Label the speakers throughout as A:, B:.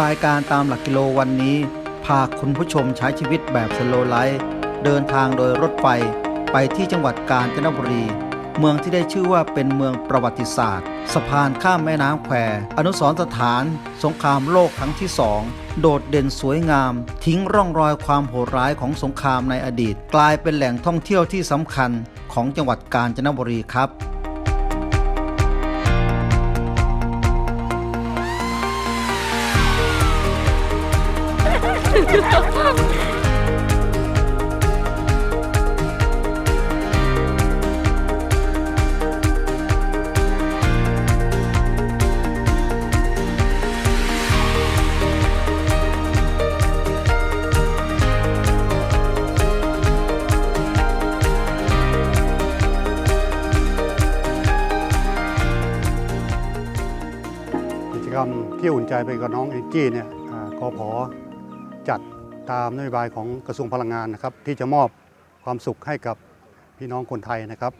A: รายการตามหลักกิโลวันนี้ พาคุณผู้ชมใช้ชีวิตแบบสโลไลฟ์เดินทางโดยรถไฟไปที่จังหวัดกาญจนบุรี เมืองที่ได้ชื่อว่าเป็นเมืองประวัติศาสตร์ สะพานข้ามแม่น้ำแคว อนุสรณ์สถาน สงครามโลกครั้งที่สองโดดเด่นสวยงาม ทิ้งร่องรอยความโหดร้ายของสงครามในอดีต กลายเป็นแหล่งท่องเที่ยวที่สำคัญของจังหวัดกาญจนบุรีครับ
B: กิจกรรมที่อุ่นใจไปกับน้องเอ็นจี้เนี่ยอ่ากพ จัดตามนโยบายของกระทรวงพลังงานนะครับ ที่จะมอบความสุขให้กับพี่น้องคนไทยนะครับ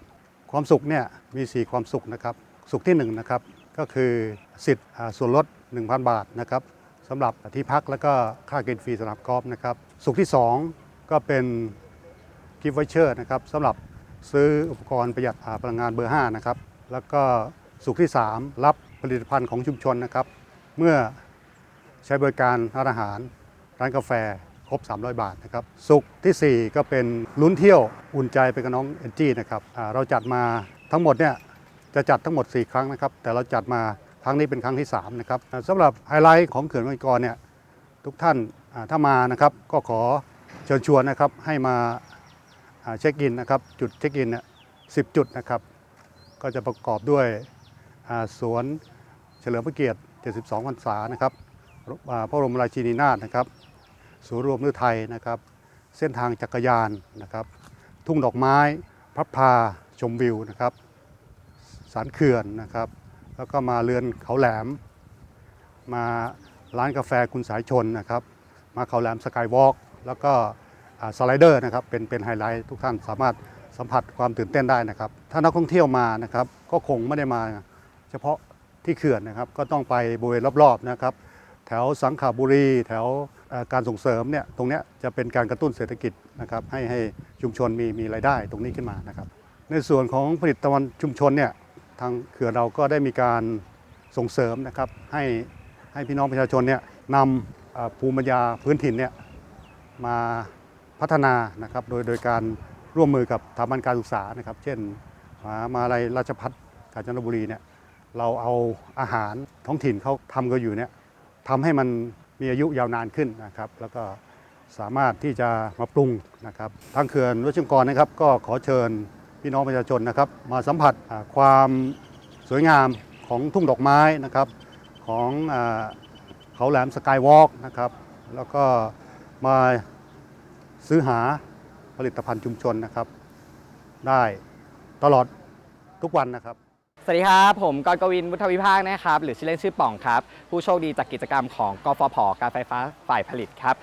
B: ความสุขเนี่ยมี 4 ความสุขนะครับ สุขที่1นะครับก็คือสิทธิ์ส่วนลด 1,000 บาทนะครับสำหรับที่พักแล้วก็ค่ากินฟรีสำหรับกอล์ฟนะครับ สุขที่ 2 ก็เป็นกิฟต์ไวเชอร์นะครับสำหรับซื้ออุปกรณ์ประหยัดพลังงานเบอร์ 5 นะครับ แล้วก็สุขที่ 3 รับผลิตภัณฑ์ของชุมชนนะครับ เมื่อใช้บริการร้านอาหาร ร้านกาแฟครบ 300 บาทนะครับสุขทีสี่ 4 ก็เป็นลุ้นเที่ยวอุ่นใจไปกับน้องเอนจี้นะครับเราจัดมาทั้งหมดเนี่ยจะจัดทั้งหมด 4 ครั้งนะครับ แต่เราจัดมาครั้งนี้เป็นครั้งที่ 3 นะครับสำหรับไฮไลท์ของเขื่อนมังกรเนี่ยทุกท่านถ้ามานะครับก็ขอเชิญชวนนะครับให้มาเช็คอินนะครับจุดเช็คอินเนี่ยสิจุดนะครับ ก็จะประกอบด้วยสวนเฉลิมพระเกียรติ 72 พรรษานะครับพระบรมราชินีนาถนะครับ ศูนย์รวมฤทัยนะครับ เส้นทางจักรยานนะครับ ทุ่งดอกไม้พระพาชมวิวนะครับสารเขื่อนนะครับ แล้วก็มาเรือนเขาแหลม มาร้านกาแฟคุณสายชนนะครับ มาเขาแหลมสกายวอล์กแล้วก็สไลเดอร์นะครับเป็นเป็นไฮไลท์ทุกท่านสามารถสัมผัสความตื่นเต้นได้นะครับ ถ้านักท่องเที่ยวมานะครับ ก็คงไม่ได้มาเฉพาะที่เขื่อนนะครับ ก็ต้องไปบริเวณรอบๆนะครับ แถวสังขบุรี แถว การส่งเสริมเนี่ยตรงนี้จะเป็นการกระตุ้นเศรษฐกิจนะครับให้ให้ชุมชนมีมีรายได้ตรงนี้ขึ้นมานะครับ ในส่วนของผลิตภัณฑ์ชุมชนเนี่ยทางเขื่อนเราก็ได้มีการส่งเสริมนะครับให้ให้พี่น้องประชาชนเนี่ยนำภูมิปัญญาพื้นถิ่นเนี่ยมาพัฒนานะครับโดยโดยการร่วมมือกับสถาบันการศึกษานะครับ เช่นมหามาลัยราชพัฒกาญจนบุรีเนี่ยเราเอาอาหารท้องถิ่นเขาทำกันอยู่เนี่ยทำให้มัน มีอายุยาวนานขึ้นนะครับ แล้วก็สามารถที่จะมาปรุงนะครับ ทางเขื่อนวัชิมกรนะครับ ก็ขอเชิญพี่น้องประชาชนนะครับ มาสัมผัสความสวยงามของทุ่งดอกไม้นะครับ ของเขาแหลมสกายวอล์กนะครับ แล้วก็มาซื้อหาผลิตภัณฑ์ชุมชนนะครับ ได้ตลอดทุกวันนะครับ
C: สวัสดีครับ ผมกรกวินวุฒวิภาคนะครับ หรือชื่อเล่นชื่อป่องครับ ผู้โชคดีจากกิจกรรมของกฟผการไฟฟ้าฝ่ายผลิตครับ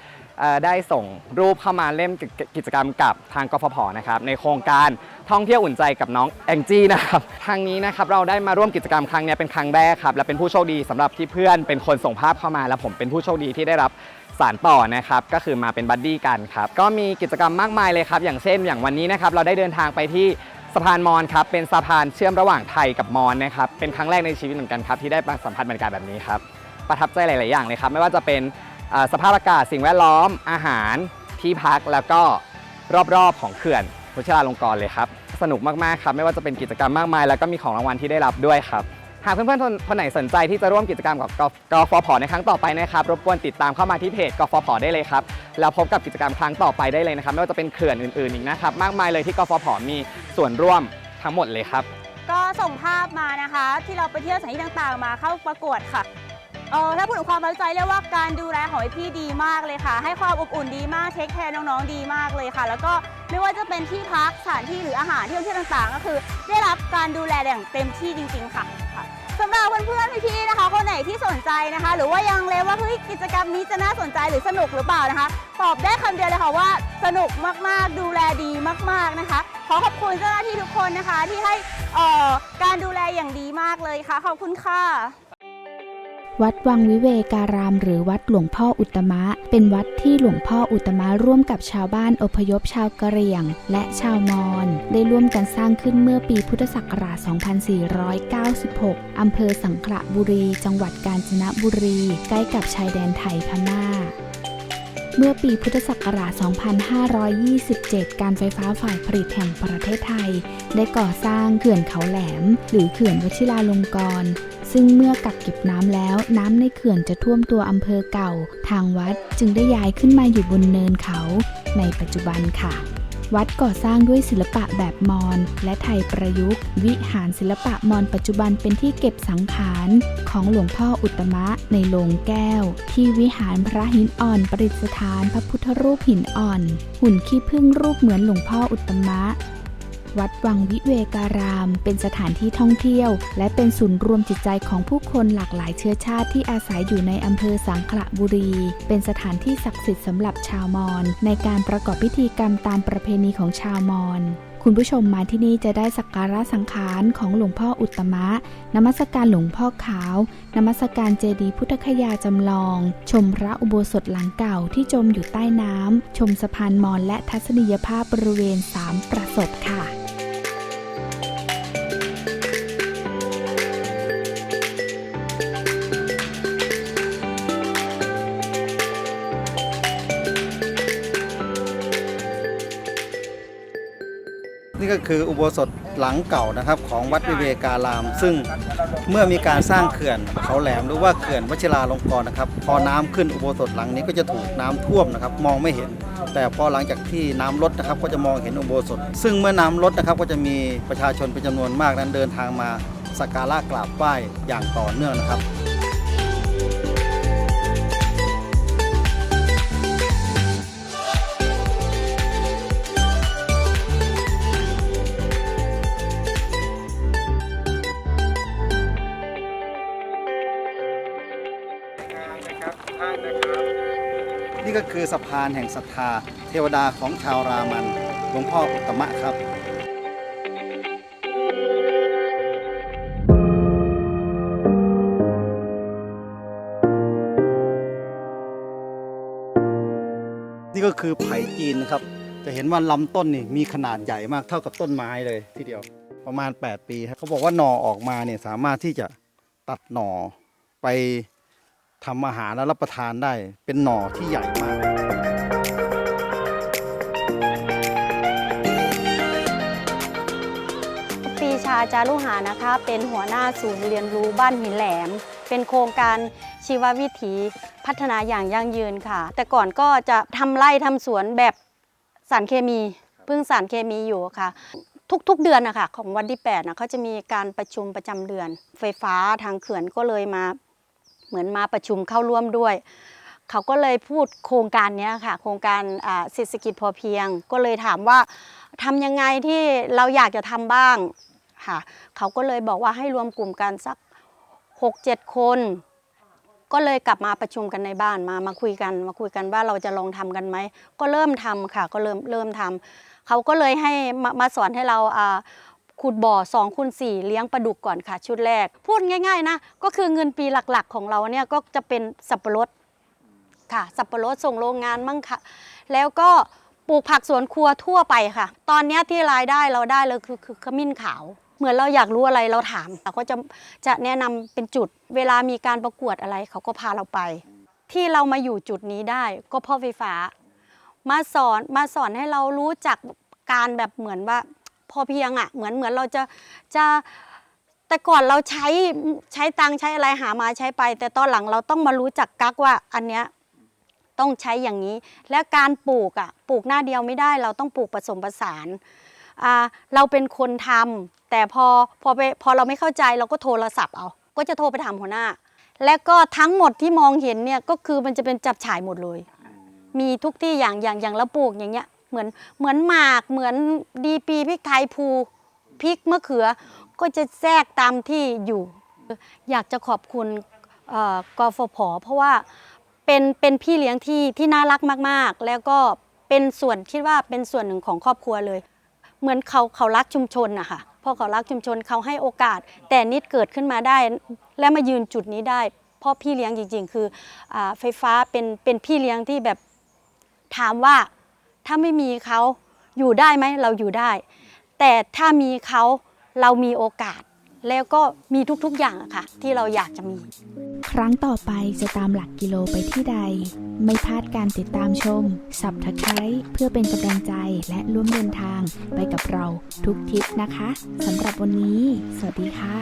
C: ได้ส่งรูปเข้ามาเล่มกิจกิจกรรมกับทางกฟผนะครับในโครงการท่องเที่ยวอุ่นใจกับน้องแองจี้นะครับทางนี้นะครับเราได้มาร่วมกิจกรรมครั้งนี้เป็นครั้งแรกครับและเป็นผู้โชคดีสำหรับที่เพื่อนเป็นคนส่งภาพเข้ามา และผมเป็นผู้โชคดีที่ได้รับสารต่อนะครับก็คือมาเป็นบัดดี้กันครับก็มีกิจกรรมมากมายเลยครับอย่างเช่นอย่างวันนี้นะครับเราได้เดินทางไปที่ สะพานมอญครับเป็นสะพานเชื่อมระหว่างไทยกับมอญนะครับเป็นครั้งแรกในชีวิตเหมือนกันครับที่ได้มาสัมผัสบรรยากาศแบบนี้ครับประทับใจหลาย ๆ อย่างเลยครับไม่ว่าจะเป็นสภาพอากาศสิ่งแวดล้อมอาหารที่พักแล้วก็รอบ ๆ ของเขื่อนพุชราลงกรณ์เลยครับสนุกมาก ๆ ครับไม่ว่าจะเป็นกิจกรรมมากมาย แล้วก็มีของรางวัลที่ได้รับด้วยครับ หากเพื่อนๆคนคนไหนสนใจที่จะร่วมกิจกรรมกับกฟผในครั้งต่อไปนะครับรบกวนติดตามเข้ามาที่เพจกฟผได้เลยครับแล้วพบกับกิจกรรมครั้งต่อไปได้เลยนะครับไม่ว่าจะเป็นเขื่อนอื่นๆอีกนะครับมากมายเลยที่กฟผมีส่วนร่วมทั้งหมดเลยครับ
D: ก็ส่งภาพมานะคะ ที่เราไปเที่ยวสถานที่ต่างๆ มาเข้าประกวดค่ะเออถ้าพูดถึงความประทับใจเรียกว่าการดูแลของพี่ดีมากเลยค่ะ ให้ความอบอุ่นดีมากเทคแคร์น้องๆดีมากเลยค่ะ แล้วก็ไม่ว่าจะเป็นที่พักสถานที่หรืออาหารที่ท่องเที่ยวต่างๆ ก็คือ ได้รับการดูแลอย่างเต็มที่จริง ๆ ค่ะ สำหรับเพื่อนๆพี่ๆนะคะ คนไหนที่สนใจนะคะ หรือว่ายังเลว่าเฮ้ยกิจกรรมนี้จะน่าสนใจหรือสนุกหรือเปล่านะคะ ตอบได้คำเดียวเลยค่ะว่าสนุกมากๆดูแลดีมากๆนะคะ ขอขอบคุณเจ้าหน้าที่ทุกคนนะคะ ที่ให้การดูแลอย่างดีมากเลยค่ะ ขอบคุณค่ะ
E: วัดวังวิเวการาม หรือวัดหลวงพ่ออุตมะ เป็นวัดที่หลวงพ่ออุตตมะร่วมกับชาวบ้านอพยพชาวกะเหรี่ยง และชาวมอญได้ร่วมกันสร้างขึ้นเมื่อปีพุทธศักราช 2496 อำเภอสังขละบุรี จังหวัดกาญจนบุรี ใกล้กับชายแดนไทยพม่าเมื่อปีพุทธศักราช 2527 การไฟฟ้าฝ่ายผลิตแห่งประเทศไทย ได้ก่อสร้างเขื่อนเขาแหลม หรือเขื่อนวชิราลงกรณ์ ซึ่งเมื่อกักเก็บน้ำแล้ว น้ำในเขื่อนจะท่วมตัวอำเภอเก่า ทางวัดจึงได้ย้ายขึ้นมาอยู่บนเนินเขา ในปัจจุบันค่ะวัดก่อสร้างด้วยศิลปะแบบมอญและไทยประยุกต์ วิหารศิลปะมอญปัจจุบันเป็นที่เก็บสังขารของหลวงพ่ออุตมะในโลงแก้ว ที่วิหารพระหินอ่อนประดิษฐานพระพุทธรูปหินอ่อน หุ่นขี้ผึ้งรูปเหมือนหลวงพ่ออุตมะ วัดวังวิเวการาม เป็นสถานที่ท่องเที่ยว และเป็นศูนย์รวมจิตใจของผู้คนหลากหลายเชื้อชาติที่อาศัยอยู่ในอำเภอสังขละบุรี เป็นสถานที่ศักดิ์สิทธิ์สำหรับชาวมอญในการประกอบพิธีกรรมตามประเพณีของชาวมอญคุณผู้ชมมาที่นี่จะได้สักการะสังขารของหลวงพ่ออุตมะ นมัสการหลวงพ่อขาวนมัสการเจดีย์พุทธคยาจำลอง ชมพระอุโบสถหลังเก่าที่จมอยู่ใต้น้ำ ชมสะพานมอญและทัศนียภาพบริเวณสามประสบค่ะ
A: ก็คืออุโบสถหลังเก่านะครับของวัดวิเวการาม ซึ่งเมื่อมีการสร้างเขื่อนเขาแหลมหรือว่าเขื่อนวชิราลงกรณ์นะครับ พอน้ำขึ้นอุโบสถหลังนี้ก็จะถูกน้ำท่วมนะครับ มองไม่เห็น แต่พอหลังจากที่น้ำลดนะครับ ก็จะมองเห็นอุโบสถ ซึ่งเมื่อน้ำลดนะครับ ก็จะมีประชาชนเป็นจำนวนมากนั้นเดินทางมาสักการะกราบไหว้อย่างต่อเนื่องนะครับ นี่ก็คือสะพานแห่งศรัทธา เทวดาของชาวรามันหลวงพ่ออุตตมะครับนี่ก็คือไผ่จีนนะครับ จะเห็นว่าลำต้นนี่มีขนาดใหญ่มากเท่ากับต้นไม้เลยทีเดียว ประมาณ 8 ปีครับเขาบอกว่าหน่อออกมาเนี่ยสามารถที่จะตัดหน่อไป ทำอาหารแล้วรับประทานได้เป็นหน่อที่ใหญ่มาก
F: ปีชาจารุหานะคะ เป็นหัวหน้าศูนย์เรียนรู้บ้านหินแหลม เป็นโครงการชีววิถีพัฒนาอย่างยั่งยืนค่ะ แต่ก่อนก็จะทำไร่ทำสวนแบบสารเคมีพึ่งสารเคมีอยู่ค่ะ ทุกๆเดือนนะคะของวันที่8นะเขาจะมีการประชุมประจำเดือน ไฟฟ้าทางเขื่อนก็เลยมา เหมือนมาประชุมเข้าร่วมด้วย เขาก็เลยพูดโครงการนี้ค่ะ โครงการอ่าเศรษฐกิจพอเพียง ก็เลยถามว่าทำยังไงที่เราอยากจะทำบ้างค่ะ เขาก็เลยบอกว่าให้รวมกลุ่มกันสัก 6-7 คนก็เลยกลับมาประชุมกันในบ้านมามาคุยกัน มาคุยกันว่าเราจะลองทำกันไหมก็เริ่มทำค่ะก็เริ่มเริ่มทำเขาก็เลยให้มามาสอนให้เราอ่า ขุดบ่อ2คูณ4เลี้ยงปลาดุกก่อนค่ะ ชุดแรก พูดง่ายๆนะ ก็คือเงินปีหลักๆ ของเราเนี่ยก็จะเป็นสับปะรดค่ะ สับปะรดส่งโรงงานมั่งค่ะ แล้วก็ปลูกผักสวนครัวทั่วไปค่ะ ตอนนี้ที่รายได้เราได้เลยคือคือขมิ้นขาว เหมือนเราอยากรู้อะไรเราถามเขาก็จะจะแนะนำเป็นจุด เวลามีการประกวดอะไรเขาก็พาเราไป ที่เรามาอยู่จุดนี้ได้ก็เพราะไฟฟ้า มาสอนมาสอนให้เรารู้จักการแบบเหมือนว่า พอเพียงอะเหมือนเหมือนเราจะจะแต่ก่อนเราใช้ใช้ตังใช้อะไรหามาใช้ไป แต่ตอนหลังเราต้องมารู้จักกักว่าอันเนี้ยต้องใช้อย่างนี้ และการปลูกอะปลูกหน้าเดียวไม่ได้ เราต้องปลูกผสมผสานอ่าเราเป็นคนทำแต่พอพอไปพอเราไม่เข้าใจเราก็โทรศัพท์เอา ก็จะโทรไปถามหัวหน้า และก็ทั้งหมดที่มองเห็นเนี่ยก็คือมันจะเป็นจับฉ่ายหมดเลย มีทุกที่อย่างอย่างอย่างเราปลูกอย่างเงี้ย เหมือนเหมือนหมากเหมือนดีปีพริกไทยภูพริกมะเขือ ก็จะแทรกตามที่อยู่ อยากจะขอบคุณเอ่อกฟผเพราะว่าเป็นเป็นพี่เลี้ยงที่ที่น่ารักมากๆ แล้วก็เป็นส่วนคิดว่าเป็นส่วนหนึ่งของครอบครัวเลย เหมือนเขาเขารักชุมชนนะคะพอเขารักชุมชนเขาให้โอกาส แต่นิดเกิดขึ้นมาได้ และมายืนจุดนี้ได้เพ่อพี่เลี้ยงจริง ๆ คืออไฟฟ้าเป็นเป็นพี่เลี้ยงที่แบบถามว่า ถ้าไม่มีเขาอยู่ได้ไหมเราอยู่ได้ แต่ถ้ามีเขาเรามีโอกาส แล้วก็มีทุกๆอย่างอะค่ะ ที่เราอยากจะมี
E: ครั้งต่อไปจะตามหลักกิโลไปที่ใด ไม่พลาดการติดตามชม สับตะไคร้เพื่อเป็นกำลังใจและร่วมเดินทางไปกับเราทุกทริปนะคะสำหรับวันนี้ สวัสดีค่ะ